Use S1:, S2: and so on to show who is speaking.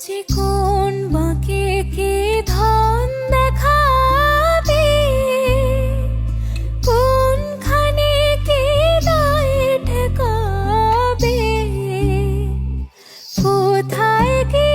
S1: যে কোন বাঁকে কে ধন দেখাবে? কোনখানে কে দায় ঠেকাবে? কোথায় কে